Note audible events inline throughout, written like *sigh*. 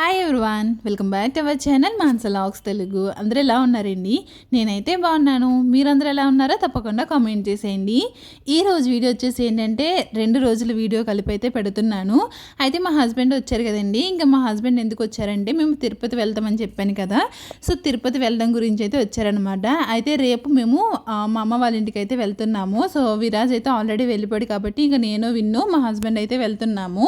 Hi everyone welcome back to our channel మాన్సలాక్స్ Telugu అందరూ ఎలా ఉన్నారండి? నేనైతే బాగున్నాను. మీరందరూ ఎలా ఉన్నారో తప్పకుండా కామెంట్ చేసేయండి. ఈ రోజు వీడియో వచ్చేసి ఏంటంటే రెండు రోజుల వీడియో కలిపి అయితే పెడుతున్నాను. అయితే మా హస్బెండ్ వచ్చారు కదండి. ఇంకా మా హస్బెండ్ ఎందుకు వచ్చారంటే మేము తిరుపతి వెళ్తామని చెప్పాను కదా. సో తిరుపతి వెళ్ళడం గురించి అయితే వచ్చారనమాట అయితే రేపు మేము మా అమ్మ వాళ్ళ ఇంటికి అయితే వెళ్తున్నాము. సో విరాజ్ అయితే ఆల్రెడీ వెళ్ళిపోయాడు కాబట్టి ఇంకా నేను విన్ను మా హస్బెండ్ అయితే వెళ్తున్నాము.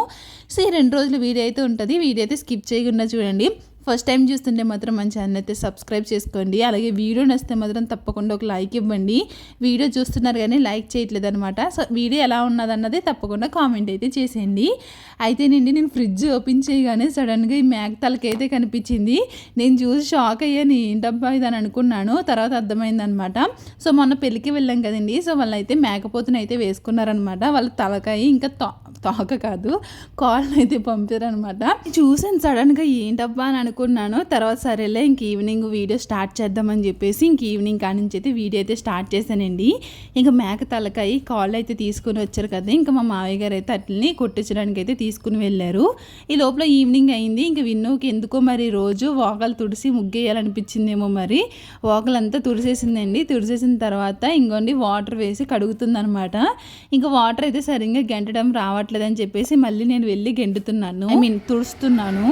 సో ఈ రెండు రోజులు వీడియో అయితే ఉంటుంది. వీడియో అయితే స్కిప్ చేయకుండా చూడండి. ఫస్ట్ టైం చూస్తుంటే మాత్రం మన ఛానల్ అయితే సబ్స్క్రైబ్ చేసుకోండి. అలాగే వీడియో నచ్చితే మాత్రం తప్పకుండా ఒక లైక్ ఇవ్వండి. వీడియో చూస్తున్నారు కానీ లైక్ చేయట్లేదు అనమాట సో వీడియో ఎలా ఉన్నదన్నది తప్పకుండా కామెంట్ అయితే చేసేయండి. అయితే నిండి నేను ఫ్రిడ్జ్ ఓపెన్ చేయగానే సడన్గా ఈ మ్యాగ్ తలకైతే కనిపించింది. నేను చూసి షాక్ అయ్యాను ఏంటబ్బా ఇది? అని అనుకున్నాను. తర్వాత అర్థమైందనమాట సో మొన్న పెళ్ళికి వెళ్ళాం కదండి. సో వాళ్ళు అయితే మేకపోతుని అయితే వేసుకున్నారనమాట వాళ్ళ తలకాయ ఇంకా తో- తోక కాదు కాళ్ళు అయితే పంపారనమాట చూసాను సడన్గా ఏంటబ్బా? అని అనుకున్నాను. తర్వాత సరేలే ఇంక ఈవినింగ్ వీడియో స్టార్ట్ చేద్దామని చెప్పేసి ఇంక ఈవినింగ్ కాడి నుంచి అయితే వీడియో అయితే స్టార్ట్ చేశానండి. ఇంకా మేక తలకాయ కాళ్ళు అయితే తీసుకుని వచ్చారు కదా ఇంకా మా మావయ్య గారు అయితే అట్లని కొట్టించడానికి అయితే తీసుకుని వెళ్ళారు. ఈ లోపల ఈవినింగ్ అయింది. ఇంక విన్నుకి ఎందుకో మరి రోజు వాకలు తుడిసి ముగ్గేయాలనిపించిందేమో మరి. వాకలంతా తుడిసేసిందండి. తుడిసేసిన తర్వాత ఇంకోండి వాటర్ వేసి కడుగుతుందనమాట. ఇంకా వాటర్ అయితే సరిగ్గా గెంటడం రావట్లేదని చెప్పేసి మళ్ళీ నేను వెళ్ళి గెంటుతున్నాను. I mean తుడుస్తున్నాను.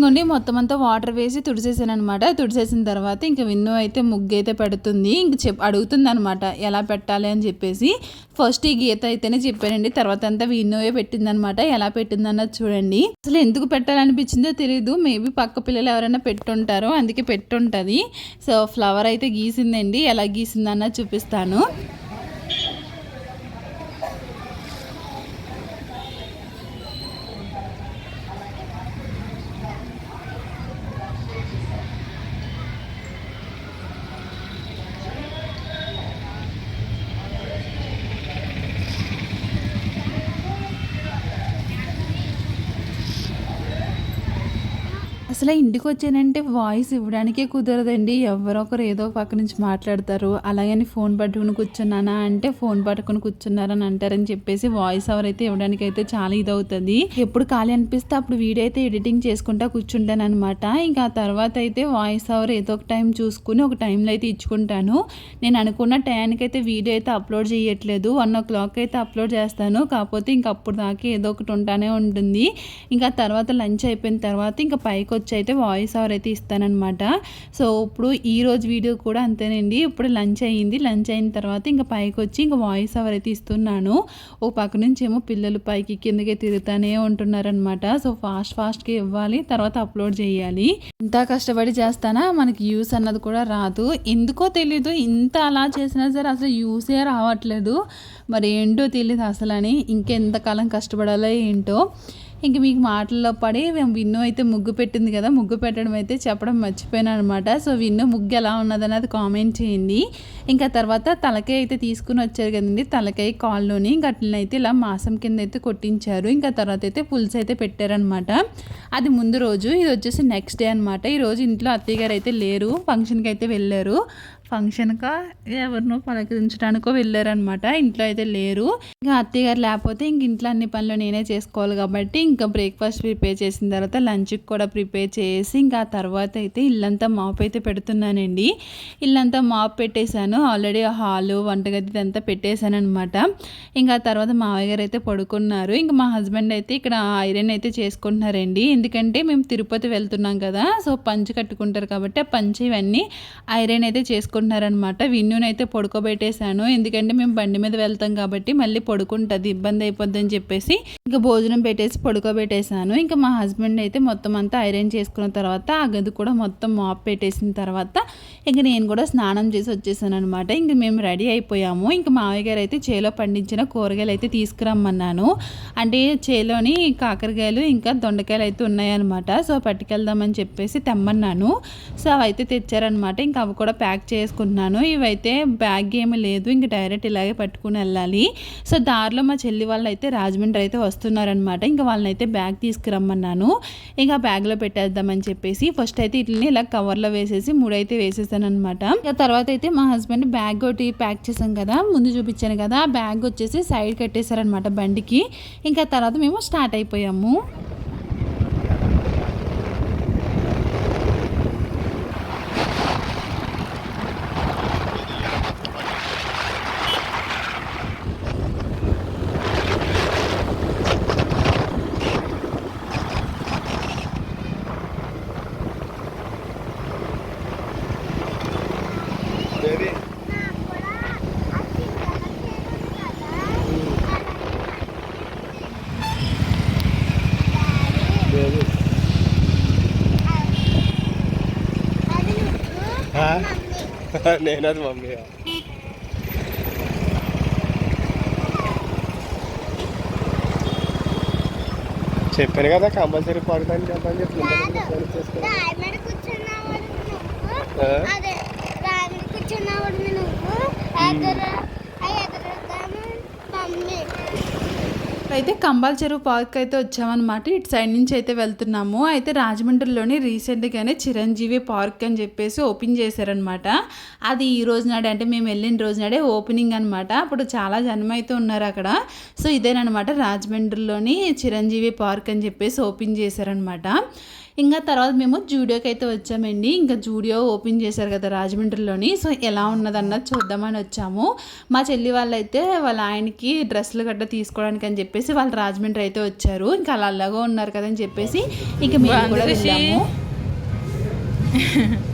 ఇంకోండి మొత్తం అంతా వాటర్ వేసి తుడిసేసాను అనమాట తుడిసేసిన తర్వాత ఇంకా విన్ను అయితే ముగ్గు అయితే పెడుతుంది. ఇంక చెప్ అడుగుతుంది అనమాట ఎలా పెట్టాలి అని చెప్పేసి. ఫస్ట్ ఈ గీత అయితేనే చెప్పానండి. తర్వాత అంతా విన్నువే పెట్టిందనమాట ఎలా పెట్టిందన్నది చూడండి. అసలు ఎందుకు పెట్టాలనిపించిందో తెలియదు మేబీ పక్క పిల్లలు ఎవరైనా పెట్టుంటారో అందుకే పెట్టుంటుంది. సో ఫ్లవర్ అయితే గీసిందండి. ఎలా గీసిందన్నది చూపిస్తాను. అసలు ఇంటికి వచ్చానంటే వాయిస్ ఇవ్వడానికే కుదరదండి. ఎవరొకరు ఏదో పక్క నుంచి మాట్లాడతారు. అలాగని ఫోన్ పట్టుకుని కూర్చున్నానా అంటే ఫోన్ పట్టుకుని కూర్చున్నారని అంటారని చెప్పేసి వాయిస్ ఓవర్ అయితే ఇవ్వడానికి అయితే చాలా ఇదవుతుంది. ఎప్పుడు ఖాళీ అనిపిస్తే అప్పుడు వీడియో అయితే ఎడిటింగ్ చేసుకుంటా కూర్చుంటాను అనమాట ఇంకా తర్వాత అయితే వాయిస్ ఓవర్ ఏదో ఒక టైం చూసుకుని ఒక టైంలో అయితే ఇచ్చుకుంటాను. నేను అనుకున్న టైంకి అయితే వీడియో అయితే అప్లోడ్ చేయట్లేదు. వన్ ఓ క్లాక్ అయితే అప్లోడ్ చేస్తాను. కాకపోతే ఇంక అప్పుడు దాకా ఏదో ఒకటి ఉంటానే ఉంటుంది. ఇంకా తర్వాత లంచ్ అయిపోయిన తర్వాత ఇంకా పైకి వచ్చి అయితే వాయిస్ ఓవర్ అయితే ఇస్తాననమాట సో ఇప్పుడు ఈ రోజు వీడియో కూడా అంతేనండి. ఇప్పుడు లంచ్ అయ్యింది. లంచ్ అయిన తర్వాత ఇంకా పైకి వచ్చి ఇంకా వాయిస్ ఓవర్ అయితే ఇస్తున్నాను. ఓ పక్క నుంచి ఏమో పిల్లలు పైకి కిందకి తిరుగుతానే ఉంటున్నారనమాట సో ఫాస్ట్ ఫాస్ట్గా ఇవ్వాలి. తర్వాత అప్లోడ్ చేయాలి. ఇంత కష్టపడి చేస్తానా? మనకి యూస్ అన్నది కూడా రాదు. ఎందుకో తెలీదు. ఇంత అలా చేసినా సరే అసలు యూసే రావట్లేదు. మరి ఏంటో తెలియదు అసలు అని ఇంకెంతకాలం కష్టపడాలో ఏంటో. ఇంక మీకు మాటల్లో పడి మేము విన్ను అయితే ముగ్గు పెట్టింది కదా ముగ్గు పెట్టడం అయితే చెప్పడం మర్చిపోయాను అనమాట సో విన్ను ముగ్గు ఎలా ఉన్నదన్నది కామెంట్ చేయండి. ఇంకా తర్వాత తలకాయ అయితే తీసుకుని వచ్చారు కదండి తలకాయ కాల్లోని ఇంకా అట్లనైతే ఇలా మాసం కింద అయితే కొట్టించారు. ఇంకా తర్వాత అయితే పులుసు అయితే పెట్టారనమాట అది ముందు రోజు ఇది వచ్చేసి నెక్స్ట్ డే అనమాట ఈ రోజు ఇంట్లో అత్తయ్య గారు అయితే లేరు ఫంక్షన్కి అయితే వెళ్ళారు. ఫంక్షన్కా ఎవరినో పలకరించడానికో వెళ్ళారనమాట ఇంట్లో అయితే లేరు. ఇంకా అత్తయ్య గారు లేకపోతే ఇంక ఇంట్లో అన్ని పనులు నేనే చేసుకోవాలి కాబట్టి ఇంకా బ్రేక్ఫాస్ట్ ప్రిపేర్ చేసిన తర్వాత లంచ్కి కూడా ప్రిపేర్ చేసి ఇంకా ఆ తర్వాత అయితే ఇల్లంతా మాప్ అయితే పెడుతున్నానండి. ఇల్లంతా మాప్ పెట్టేశాను. ఆల్రెడీ హాలు వంటగది ఇదంతా పెట్టేశాను అనమాట ఇంకా ఆ తర్వాత మావయ్య గారు అయితే పడుకున్నారు. ఇంకా మా హస్బెండ్ అయితే ఇక్కడ ఐరన్ అయితే చేసుకుంటున్నారండి. ఎందుకంటే మేము తిరుపతి వెళ్తున్నాం కదా సో పంచి కట్టుకుంటారు కాబట్టి ఆ పంచి ఇవన్నీ ఐరన్ అయితే చేసుకుంటున్నారు పడుకుంటున్నారనమాట విన్యూని పడుకోబెట్టేశాను. ఎందుకంటే మేము బండి మీద వెళ్తాం కాబట్టి మళ్ళీ పడుకుంటుంది ఇబ్బంది అయిపోద్ది అని చెప్పేసి ఇంకా భోజనం పెట్టేసి పడుకోబెట్టేశాను. ఇంకా మా హస్బెండ్ అయితే మొత్తం అంతా ఐరన్ చేసుకున్న తర్వాత ఆ గది కూడా మొత్తం మాప్ పెట్టేసిన తర్వాత ఇంకా నేను కూడా స్నానం చేసి వచ్చేసాను అనమాట ఇంక మేము రెడీ అయిపోయాము. ఇంకా మామయ్య గారు అయితే చేలో పండించిన కూరగాయలు అయితే తీసుకురమ్మన్నాను. అంటే చేలోని కాకరకాయలు ఇంకా దొండకాయలు అయితే ఉన్నాయన్నమాట. సో పట్టుకెళ్దామని చెప్పేసి తెమ్మన్నాను. సో అవి అయితే తెచ్చారనమాట ఇంకా అవి కూడా ప్యాక్ చేసి చేసుకుంటున్నాను. ఇవైతే బ్యాగ్ ఏమీ లేదు. ఇంక డైరెక్ట్ ఇలాగే పట్టుకుని వెళ్ళాలి. సో దారిలో మా చెల్లి వాళ్ళు అయితే రాజమండ్రి అయితే వస్తున్నారనమాట ఇంకా వాళ్ళని అయితే బ్యాగ్ తీసుకురమ్మన్నాను. ఇంకా బ్యాగ్లో పెట్టేద్దామని చెప్పేసి ఫస్ట్ అయితే ఇట్లని ఇలా కవర్లో వేసేసి మూడైతే వేసేసాను అనమాట ఇంకా తర్వాత అయితే మా హస్బెండ్ బ్యాగ్ ఒకటి ప్యాక్ చేసాం కదా ముందు చూపించాను కదా. ఆ బ్యాగ్ వచ్చేసి సైడ్ కట్టేశారనమాట బండికి. ఇంకా తర్వాత మేము స్టార్ట్ అయిపోయాము. *laughs* నేను అది మమ్మీ. చెప్పాను కదా కంపల్సరీ పడుతుంది చెప్పి ఫోన్ చేసుకో. రాయమడి కూర్చున్నావాడు నువ్వు. అయితే కంబాల్ చెరువు పార్క్ అయితే వచ్చామన్నమాట. ఇటు సైడ్ నుంచి అయితే వెళ్తున్నాము. అయితే రాజమండ్రిలోని రీసెంట్గానే చిరంజీవి పార్క్ అని చెప్పేసి ఓపెన్ చేశారనమాట అది ఈ రోజు నాడే అంటే మేము వెళ్ళిన రోజు నాడే ఓపెనింగ్ అనమాట అప్పుడు చాలా జనం అయితే ఉన్నారు అక్కడ. సో ఇదేనమాట రాజమండ్రిలోని చిరంజీవి పార్క్ అని చెప్పేసి ఓపెన్ చేశారనమాట ఇంకా తర్వాత మేము జూడియోకి అయితే వచ్చామండి. ఇంకా జూడియో ఓపెన్ చేశారు కదా రాజమండ్రిలోని. సో ఎలా ఉన్నదన్నది చూద్దామని వచ్చాము. మా చెల్లి వాళ్ళు అయితే వాళ్ళ ఆయనకి డ్రెస్సులు గట్రా తీసుకోవడానికి అని చెప్పేసి వాళ్ళు రాజమండ్రి అయితే వచ్చారు. ఇంకా అలా అలాగా ఉన్నారు కదా అని చెప్పేసి ఇంకా మేము కూడా వెళ్ళాము. *laughs*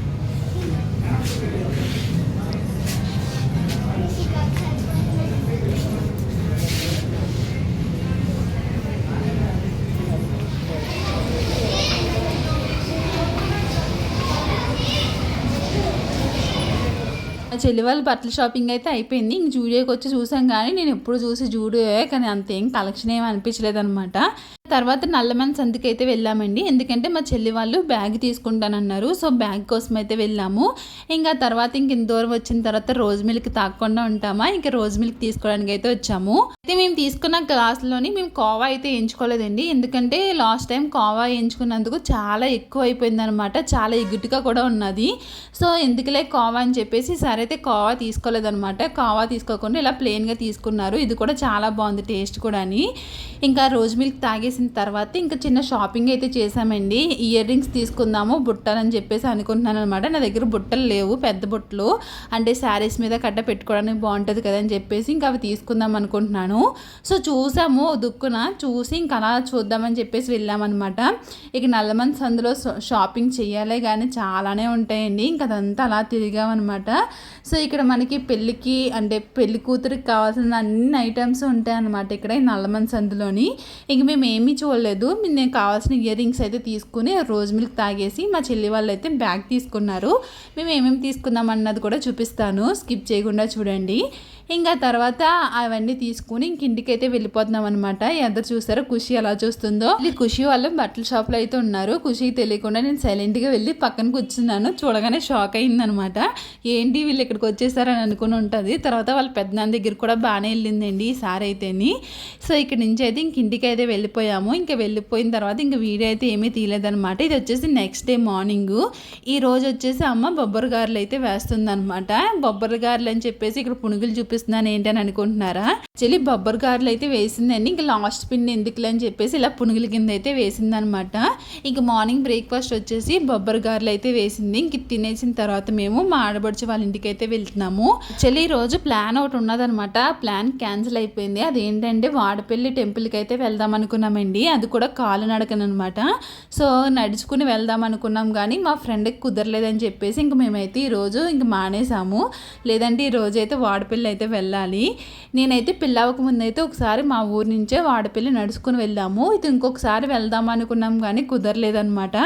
మా చెల్లి వాళ్ళ బట్టల షాపింగ్ అయితే అయిపోయింది. ఇంక జూడియోకి వచ్చి చూసాం కానీ నేను ఎప్పుడు చూసి జూడియో కానీ అంతేం కలెక్షన్ ఏమి అనిపించలేదనమాట తర్వాత నల్లమన్ సందుకి అయితే వెళ్ళామండి. ఎందుకంటే మా చెల్లి వాళ్ళు బ్యాగ్ తీసుకుంటానన్నారు. సో బ్యాగ్ కోసం అయితే వెళ్ళాము. ఇంకా తర్వాత ఇంక ఇంత దూరం వచ్చిన తర్వాత రోజ్ మిల్క్ తాగకుండా ఉంటామా? ఇంకా రోజ్ మిల్క్ తీసుకోవడానికి అయితే వచ్చాము. అయితే మేము తీసుకున్న గ్లాసులోని మేము కోవా అయితే ఎంచుకోలేదండి. ఎందుకంటే లాస్ట్ టైం కోవా ఎంచుకున్నందుకు చాలా ఎక్కువ అయిపోయింది అనమాట చాలా ఎగుటుగా కూడా ఉన్నది. సో ఎందుకులే కోవా అని చెప్పేసి సరే అయితే కోవా తీసుకోలేదనమాట. కోవా తీసుకోకుండా ఇలా ప్లెయిన్గా తీసుకున్నారు. ఇది కూడా చాలా బాగుంది టేస్ట్ కూడా అని ఇంకా రోజ్ మిల్క్ చేసిన తర్వాత ఇంకా చిన్న షాపింగ్ అయితే చేసామండి ఇయర్ రింగ్స్ తీసుకుందాము బుట్టలు అని చెప్పేసి అనుకుంటున్నాను అనమాట నా దగ్గర బుట్టలు లేవు పెద్ద బుట్టలు. అంటే శారీస్ మీద కట్ట పెట్టుకోవడానికి బాగుంటుంది కదా అని చెప్పేసి ఇంకా అవి తీసుకుందాం అనుకుంటున్నాను. సో చూసాము దుక్కున చూసి ఇంకా అలా చూద్దామని చెప్పేసి వెళ్ళామన్నమాట ఇక నల్లమంది సందులో షాపింగ్ చేయాలి కానీ చాలానే ఉంటాయండి. ఇంకా అదంతా అలా తిరిగామన్నమాట సో ఇక్కడ మనకి పెళ్ళికి అంటే పెళ్ళి కూతురికి కావాల్సిన అన్ని ఐటమ్స్ ఉంటాయి అన్నమాట. ఇక్కడ ఈ నల్లమంది సందులోని ఇంక మేము ఏమీ చూడలేదు. నేను కావాల్సిన ఇయర్ రింగ్స్ అయితే తీసుకుని రోజ్ మిల్క్ తాగేసి మా చెల్లి వాళ్ళు అయితే బ్యాగ్ తీసుకున్నారు. మేము ఏమేమి తీసుకున్నాం అన్నది కూడా చూపిస్తాను. స్కిప్ చేయకుండా చూడండి. ఇంకా తర్వాత అవన్నీ తీసుకుని ఇంక ఇంటికైతే అయితే వెళ్ళిపోతున్నాం అనమాట ఎదురు చూస్తారో ఖుషి ఎలా చూస్తుందో. ఖుషి వాళ్ళు బట్టల షాప్లో అయితే ఉన్నారు. ఖుషి తెలియకుండా నేను సైలెంట్గా వెళ్ళి పక్కన కూర్చున్నాను. చూడగానే షాక్ అయిందనమాట ఏంటి వీళ్ళు ఇక్కడికి వచ్చేసారని అనుకుని ఉంటుంది. తర్వాత వాళ్ళ పెద్దనాన్న దగ్గర కూడా బాగానే వెళ్ళిందండి ఈసారి అయితేని. సో ఇక్కడ నుంచి అయితే ఇంక ఇంటికి అయితే వెళ్ళిపోయాము. ఇంకా వెళ్ళిపోయిన తర్వాత ఇంకా వీడియో అయితే ఏమీ తీయలేదనమాట ఇది వచ్చేసి నెక్స్ట్ డే మార్నింగ్ ఈ రోజు వచ్చేసి అమ్మ బొబ్బరి గారెలు అయితే వేస్తుంది అనమాట బొబ్బరి గారెలు అని చెప్పేసి ఇక్కడ పునుగులు చూపి చూపిస్తున్నాను ఏంటి అని అనుకుంటున్నారా? చెల్లి బొబ్బర్ గారెలు అయితే వేసిందండి. ఇంకా లాస్ట్ పిన్ ఎందుకులే అని చెప్పేసి ఇలా పునుగుల కింద అయితే వేసిందనమాట ఇంక మార్నింగ్ బ్రేక్ఫాస్ట్ వచ్చేసి బొబ్బర్ గారెలు అయితే వేసింది. ఇంక తినేసిన తర్వాత మేము మా ఆడబడిచి వాళ్ళ ఇంటికి అయితే వెళ్తున్నాము. చెల్లి ఈ రోజు ప్లాన్ ఒకటి ఉన్నదనమాట ప్లాన్ క్యాన్సిల్ అయిపోయింది. అదేంటంటే వాడపల్లి టెంపుల్కి అయితే వెళ్దాం అనుకున్నామండి. అది కూడా కాలినడకనమాట సో నడుచుకుని వెళ్దాం అనుకున్నాం కానీ మా ఫ్రెండ్కి కుదరలేదని చెప్పేసి ఇంక మేమైతే ఈరోజు ఇంక మానేసాము. లేదంటే ఈ రోజు అయితే వాడపల్లి అయితే వెళ్ళాలి. నేనైతే పిల్లవక ముందు అయితే ఒకసారి మా ఊరి నుంచే వాడపల్లి నడుచుకుని వెళ్దాము. ఇది ఇంకొకసారి వెళ్దాం అనుకున్నాం కానీ కుదరలేదనమాట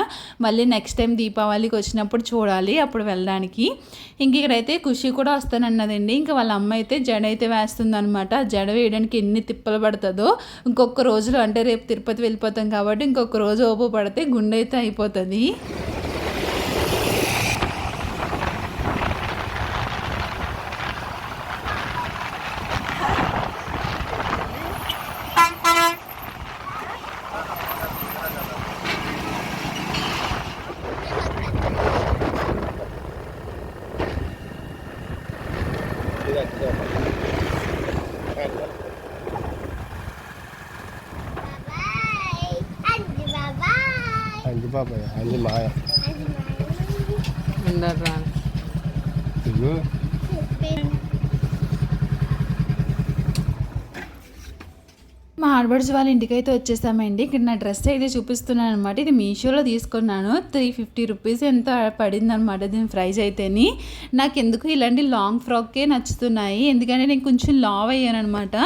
మళ్ళీ నెక్స్ట్ టైం దీపావళికి వచ్చినప్పుడు చూడాలి అప్పుడు వెళ్ళడానికి. ఇంక ఇక్కడైతే ఖుషి కూడా వస్తానన్నదండి. ఇంకా వాళ్ళ అమ్మ అయితే జడ అయితే వేస్తుందనమాట జడ వేయడానికి ఎన్ని తిప్పలు పడుతుందో. ఇంకొక రోజులో అంటే రేపు తిరుపతి వెళ్ళిపోతాం కాబట్టి ఇంకొక రోజు ఓపు పడితే గుండె అయితే అయిపోతుంది. బాబాయ్ అంజి బాబాయ్ అంజి మాయ అంజి ఆడబడిచి వాళ్ళ ఇంటికి అయితే వచ్చేసామండి. ఇక్కడ నా డ్రెస్ అయితే చూపిస్తున్నాను అనమాట ఇది మీషోలో తీసుకున్నాను. త్రీ ఫిఫ్టీ రూపీస్ ఎంత పడింది అనమాట దీని ప్రైస్ అయితేని. నాకు ఎందుకు ఇలాంటి లాంగ్ ఫ్రాక్కే నచ్చుతున్నాయి. ఎందుకంటే నేను కొంచెం లావ్ అయ్యాను అనమాట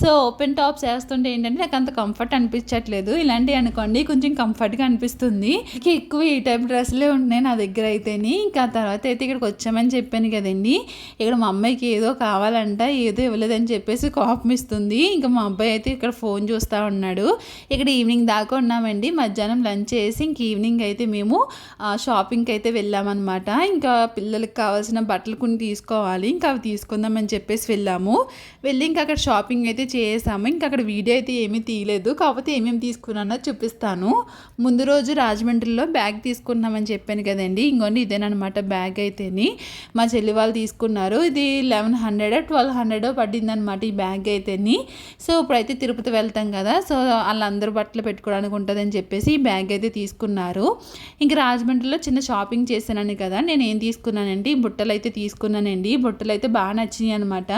సో ఓపెన్ టాప్స్ వేస్తుంటే ఏంటంటే నాకు అంత కంఫర్ట్ అనిపించట్లేదు. ఇలాంటివి అనుకోండి కొంచెం కంఫర్ట్గా అనిపిస్తుంది. ఇంకా ఎక్కువ ఈ టైప్ డ్రెస్లే ఉంటున్నాయి నా దగ్గర అయితేని. ఇంకా తర్వాత అయితే ఇక్కడికి వచ్చామని చెప్పాను కదండి. ఇక్కడ మా అమ్మాయికి ఏదో కావాలంట ఏదో ఇవ్వలేదని చెప్పేసి కోపం ఇస్తుంది. ఇంకా మా అబ్బాయి అయితే ఇక్కడ ఫోన్ ఫోన్ చూస్తూ ఉన్నాడు. ఇక్కడ ఈవినింగ్ దాకా ఉన్నామండి. మధ్యాహ్నం లంచ్ చేసి ఇంక ఈవినింగ్ అయితే మేము షాపింగ్కి అయితే వెళ్ళామన్నమాట. ఇంకా పిల్లలకి కావాల్సిన బట్టలు కొన్ని తీసుకోవాలి. ఇంకా అవి తీసుకుందామని చెప్పేసి వెళ్ళాము. వెళ్ళి ఇంకా అక్కడ షాపింగ్ అయితే చేసాము. ఇంకా అక్కడ వీడియో అయితే ఏమీ తీయలేదు. కాకపోతే ఏమేమి తీసుకున్నానో చూపిస్తాను. ముందు రోజు రాజమండ్రిలో బ్యాగ్ తీసుకున్నామని చెప్పాను కదండి. ఇంకోండి ఇదేనమాట బ్యాగ్ అయితేని. మా చెల్లి వాళ్ళు తీసుకున్నారు. ఇది లెవెన్ హండ్రెడ్ ట్వెల్వ్ హండ్రెడ్ పడింది అనమాట ఈ బ్యాగ్ అయితేని. సో ఇప్పుడైతే తిరుపతి వెళ్తాం కదా. సో వాళ్ళందరూ బట్టలు పెట్టుకోవడానికి ఉంటుందని చెప్పేసి ఈ బ్యాగ్ అయితే తీసుకున్నారు. ఇంక రాజమండ్రిలో చిన్న షాపింగ్ చేశానని కదా. నేను ఏం తీసుకున్నానండి బుట్టలు అయితే తీసుకున్నానండి. బుట్టలు అయితే బాగా నచ్చినాయి అనమాట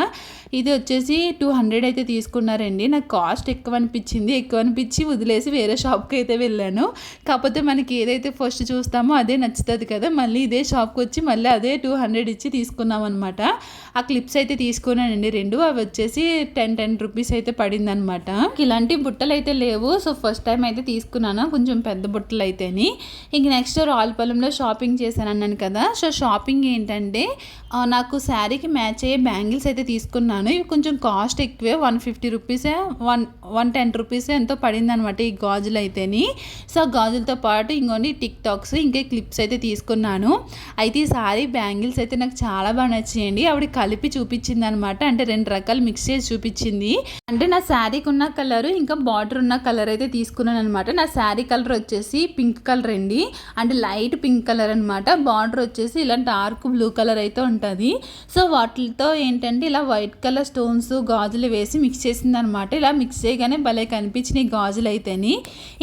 ఇది వచ్చేసి టూ హండ్రెడ్ అయితే తీసుకున్నారండి. నాకు కాస్ట్ ఎక్కువ అనిపించింది. ఎక్కువ అనిపించి వదిలేసి వేరే షాప్కి అయితే వెళ్ళాను. కాకపోతే మనకి ఏదైతే ఫస్ట్ చూస్తామో అదే నచ్చుతుంది కదా. మళ్ళీ ఇదే షాప్కి వచ్చి మళ్ళీ అదే టూ హండ్రెడ్ ఇచ్చి తీసుకున్నాం అనమాట ఆ క్లిప్స్ అయితే తీసుకున్నానండి. రెండు అవి వచ్చేసి టెన్ టెన్ రూపీస్ అయితే పడిందనమాట నాకు ఇలాంటి బుట్టలు అయితే లేవు. సో ఫస్ట్ టైం అయితే తీసుకున్నాను. కొంచెం పెద్ద బుట్టలు అయితేని ఇంక నెక్స్ట్ రావులపాలెంలో షాపింగ్ చేశాను అన్నాను కదా. సో షాపింగ్ ఏంటంటే నాకు శారీకి మ్యాచ్ అయ్యే బ్యాంగిల్స్ అయితే తీసుకున్నాను. ఇవి కొంచెం కాస్ట్ ఎక్కువే. వన్ ఫిఫ్టీ రూపీసే వన్ వన్ టెన్ రూపీసే ఎంతో పడిందనమాట ఈ గాజులు అయితేని సో గాజులతో పాటు ఇంకొన్ని టిక్ టాక్స్ ఇంకా క్లిప్స్ అయితే తీసుకున్నాను. అయితే ఈ సారీ బ్యాంగిల్స్ అయితే నాకు చాలా బాగా నచ్చాయండి. ఆవిడ కలిపి చూపించింది అనమాట అంటే రెండు రకాలు మిక్స్ చేసి చూపించింది. అంటే నా శారీకి ఉన్న కలర్ ఇంకా బార్డర్ ఉన్న కలర్ అయితే తీసుకున్నాను అనమాట నా శారీ కలర్ వచ్చేసి పింక్ కలర్ అండి. అంటే లైట్ పింక్ కలర్ అనమాట బార్డర్ వచ్చేసి ఇలా డార్క్ బ్లూ కలర్ అయితే ఉంటుంది. సో వాటితో ఏంటంటే ఇలా వైట్ కలర్ స్టోన్స్ గాజులు వేసి మిక్స్ చేసింది అనమాట ఇలా మిక్స్ చేయగానే భలే కనిపించినాయి గాజులు అయితేని.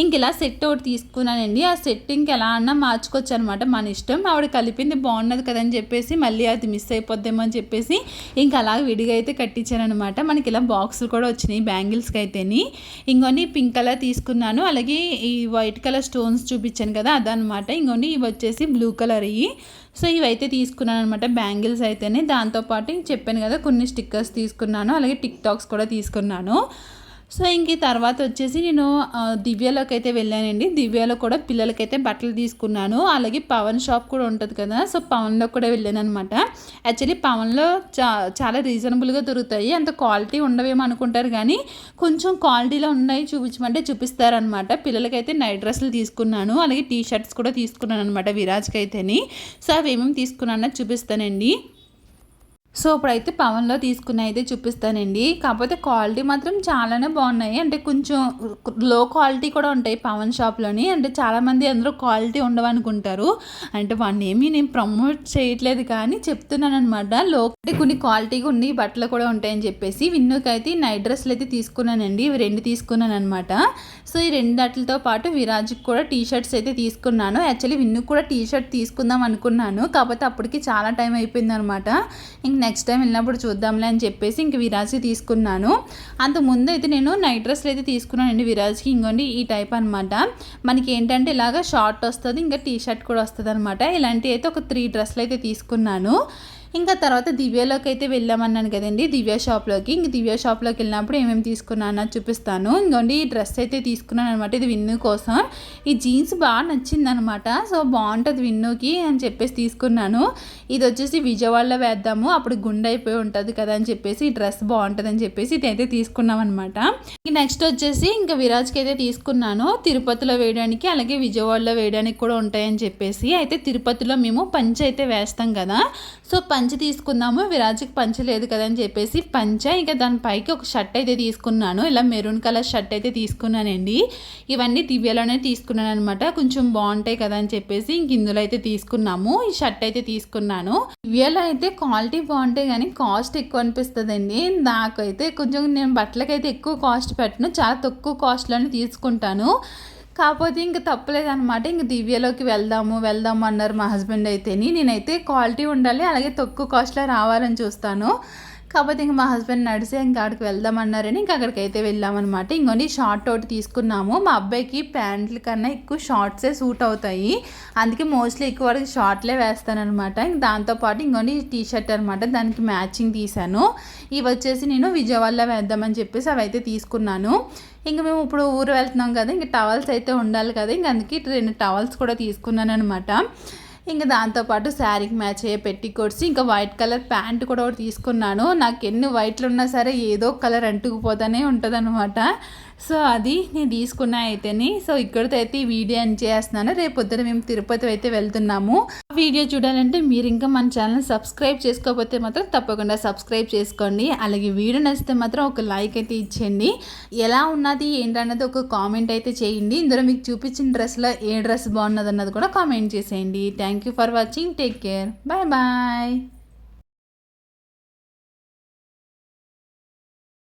ఇంక ఇలా సెట్ ఒకటి తీసుకున్నానండి. ఆ సెట్ ఇంక ఎలా అన్నా మార్చుకోవచ్చు అనమాట మన ఇష్టం. ఆవిడ కలిపింది బాగున్నది కదని చెప్పేసి మళ్ళీ అది మిస్ అయిపోద్దేమో అని చెప్పేసి ఇంకా అలా విడిగా అయితే కట్టించాను అనమాట మనకి ఇలా బాక్సులు కూడా వచ్చినాయి బ్యాంగిల్స్కి అయితే అయితేని ఇంకొన్ని పింక్ కలర్ తీసుకున్నాను. అలాగే ఈ వైట్ కలర్ స్టోన్స్ చూపించాను కదా అదనమాట ఇంకొన్ని ఇవి వచ్చేసి బ్లూ కలర్ ఇవి. సో ఇవైతే తీసుకున్నాను అనమాట బ్యాంగిల్స్ అయితేనే. దాంతోపాటు చెప్పాను కదా కొన్ని స్టిక్కర్స్ తీసుకున్నాను. అలాగే టిక్ టాక్స్ కూడా తీసుకున్నాను. సో ఇంక తర్వాత వచ్చేసి నేను దివ్యలోకి అయితే వెళ్ళానండి. దివ్యలో కూడా పిల్లలకైతే బట్టలు తీసుకున్నాను. అలాగే పవన్ షాప్ కూడా ఉంటుంది కదా సో పవన్లో కూడా వెళ్ళాను అనమాట యాక్చువల్లీ పవన్లో చా చాలా రీజనబుల్గా దొరుకుతాయి. అంత క్వాలిటీ ఉండవేమో అనుకుంటారు కానీ కొంచెం క్వాలిటీలో ఉన్నాయి చూపించమంటే చూపిస్తారనమాట పిల్లలకైతే నైట్ డ్రెస్సులు తీసుకున్నాను. అలాగే టీ షర్ట్స్ కూడా తీసుకున్నాను అనమాట విరాజ్కి అయితేని సో అవి ఏమేమి తీసుకున్నానో చూపిస్తానండి. సో ఇప్పుడైతే పవన్లో తీసుకున్న అయితే చూపిస్తానండి. కాకపోతే క్వాలిటీ మాత్రం చాలానే బాగున్నాయి. అంటే కొంచెం లో క్వాలిటీ కూడా ఉంటాయి పవన్ షాప్లోని. అంటే చాలామంది అందరూ క్వాలిటీ ఉండవనుకుంటారు. అంటే వాడిని ఏమీ నేను ప్రమోట్ చేయట్లేదు కానీ చెప్తున్నాను అనమాట లో అంటే కొన్ని క్వాలిటీగా ఉన్నాయి బట్టలు కూడా ఉంటాయని చెప్పేసి. విన్నుకి అయితే నైట్ డ్రెస్లు అయితే తీసుకున్నానండి. ఇవి రెండు తీసుకున్నాను అనమాట సో ఈ రెండు వాటితో పాటు విరాజ్కి కూడా టీ షర్ట్స్ అయితే తీసుకున్నాను. యాక్చువల్లీ విన్నుకి కూడా టీ షర్ట్ తీసుకుందాం అనుకున్నాను. కాకపోతే అప్పటికి చాలా టైం అయిపోయింది అనమాట ఇంక నెక్స్ట్ టైం వెళ్ళినప్పుడు చూద్దాంలే అని చెప్పేసి ఇంక విరాజ్కి తీసుకున్నాను. అంత ముందు అయితే నేను నైట్ డ్రెస్లు అయితే తీసుకున్నానండి విరాజ్కి. ఇంకోండి ఈ టైప్ అనమాట మనకి ఏంటంటే ఇలాగ షార్ట్ వస్తుంది ఇంకా టీ షర్ట్ కూడా వస్తుంది అనమాట ఇలాంటి అయితే ఒక త్రీ డ్రెస్లు అయితే తీసుకున్నాను. ఇంకా తర్వాత దివ్యలోకి అయితే వెళ్ళామన్నాను కదండి. దివ్య షాప్లోకి. ఇంక దివ్య షాప్లోకి వెళ్ళినప్పుడు ఏమేమి తీసుకున్నాను చూపిస్తాను. ఇంకోండి ఈ డ్రెస్ అయితే తీసుకున్నాను అనమాట ఇది విన్ను కోసం. ఈ జీన్స్ బాగా నచ్చింది అనమాట సో బాగుంటుంది విన్నుకి అని చెప్పేసి తీసుకున్నాను. ఇది వచ్చేసి విజయవాడలో వేద్దాము. అప్పుడు గుండె అయిపోయి ఉంటుంది కదా అని చెప్పేసి ఈ డ్రెస్ బాగుంటుంది అని చెప్పేసి ఇదైతే తీసుకున్నాం అనమాట నెక్స్ట్ వచ్చేసి ఇంకా విరాజ్కి అయితే తీసుకున్నాను. తిరుపతిలో వేయడానికి అలాగే విజయవాడలో వేయడానికి కూడా ఉంటాయని చెప్పేసి. అయితే తిరుపతిలో మేము పంచి అయితే వేస్తాం కదా. సో పంచ్ తీసుకుందాము. విరాజ్కి పంచ లేదు కదని చెప్పేసి పంచ ఇంకా దాని పైకి ఒక షర్ట్ అయితే తీసుకున్నాను. ఇలా మెరూన్ కలర్ షర్ట్ అయితే తీసుకున్నానండి. ఇవన్నీ దివ్యలోనే తీసుకున్నాను అనమాట కొంచెం బాగుంటాయి కదా అని చెప్పేసి ఇంక ఇందులో అయితే తీసుకున్నాము. ఈ షర్ట్ అయితే తీసుకున్నాను. దివ్యలో అయితే క్వాలిటీ బాగుంటాయి కానీ కాస్ట్ ఎక్కువ అనిపిస్తుందండి. నాకైతే కొంచెం నేను బట్టలకైతే ఎక్కువ కాస్ట్ పెట్టను. చాలా తక్కువ కాస్ట్లోనే తీసుకుంటాను. కాకపోతే ఇంక తప్పలేదనమాట ఇంక దివ్యలోకి వెళ్దాము వెళ్దాము అన్నారు మా హస్బెండ్ అయితేని. నేనైతే క్వాలిటీ ఉండాలి అలాగే తక్కువ కాస్ట్లో రావాలని చూస్తాను. కాకపోతే ఇంక మా హస్బెండ్ నడిసి ఇంకా అక్కడికి వెళ్దామన్నారని ఇంక అక్కడికైతే వెళ్ళామన్నమాట. ఇంకొన్ని షార్ట్ ఒకటి తీసుకున్నాము. మా అబ్బాయికి ప్యాంట్ల కన్నా ఎక్కువ షార్ట్సే సూట్ అవుతాయి. అందుకే మోస్ట్లీ ఎక్కువ వరకు షార్ట్లే వేస్తానమాట ఇంక దాంతోపాటు ఇంకొన్ని టీ షర్ట్ అనమాట దానికి మ్యాచింగ్ తీశాను. ఇవి వచ్చేసి నేను విజయవాడలో వేద్దామని చెప్పేసి అవి అయితే తీసుకున్నాను. ఇంక మేము ఇప్పుడు ఊరు వెళ్తున్నాం కదా ఇంక టవల్స్ అయితే ఉండాలి కదా. ఇంక అందుకే రెండు టవల్స్ కూడా తీసుకున్నాను అనమాట ఇంకా దాంతోపాటు శారీకి మ్యాచ్ అయ్యే పెట్టి కొడిసి ఇంకా వైట్ కలర్ ప్యాంట్ కూడా ఒకటి తీసుకున్నాను. నాకు ఎన్ని వైట్లు ఉన్నా సరే ఏదో కలర్ అంటుకుపోతూనే ఉంటుంది అనమాట సో అది నేను తీసుకున్న అయితేనే. సో ఇక్కడితో అయితే ఈ వీడియో అని చేస్తున్నాను. రేపు పొద్దున మేము తిరుపతి అయితే వెళ్తున్నాము. ఆ వీడియో చూడాలంటే మీరు ఇంకా మన ఛానల్ సబ్స్క్రైబ్ చేసుకోకపోతే మాత్రం తప్పకుండా సబ్స్క్రైబ్ చేసుకోండి. అలాగే వీడియో నచ్చితే మాత్రం ఒక లైక్ అయితే ఇచ్చేయండి. ఎలా ఉన్నది ఏంటన్నది ఒక కామెంట్ అయితే చేయండి. ఇందులో మీకు చూపించిన డ్రెస్లో ఏ డ్రెస్ బాగున్నది అన్నది కూడా కామెంట్ చేసేయండి. Thank you for watching take care bye bye